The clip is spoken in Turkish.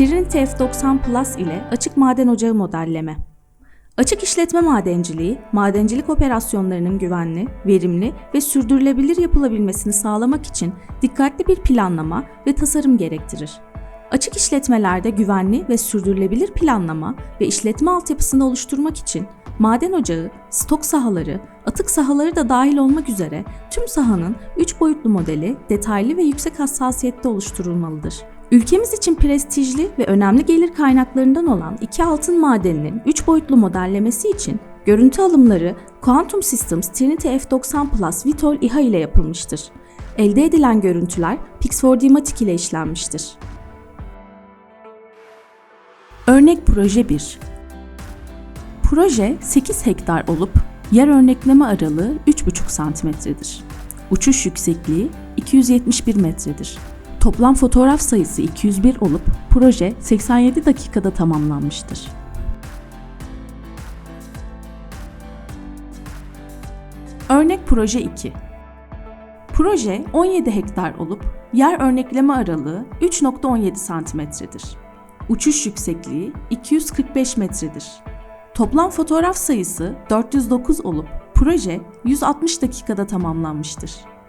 Trinity F90 Plus ile açık maden ocağı modelleme. Açık işletme madenciliği, madencilik operasyonlarının güvenli, verimli ve sürdürülebilir yapılabilmesini sağlamak için dikkatli bir planlama ve tasarım gerektirir. Açık işletmelerde güvenli ve sürdürülebilir planlama ve işletme altyapısını oluşturmak için maden ocağı, stok sahaları, atık sahaları da dahil olmak üzere tüm sahanın 3 boyutlu modeli detaylı ve yüksek hassasiyette oluşturulmalıdır. Ülkemiz için prestijli ve önemli gelir kaynaklarından olan iki altın madeninin 3 boyutlu modellemesi için görüntü alımları Quantum Systems Trinity F90 Plus Vitol İHA ile yapılmıştır. Elde edilen görüntüler Pix4D ile işlenmiştir. Örnek proje 1 Proje 8 hektar olup yer örnekleme aralığı 3,5 cm'dir. Uçuş yüksekliği 271 metredir. Toplam fotoğraf sayısı 201 olup proje 87 dakikada tamamlanmıştır. Örnek proje 2 Proje 17 hektar olup yer örnekleme aralığı 3.17 cm'dir. Uçuş yüksekliği 245 metredir. Toplam fotoğraf sayısı 409 olup proje 160 dakikada tamamlanmıştır.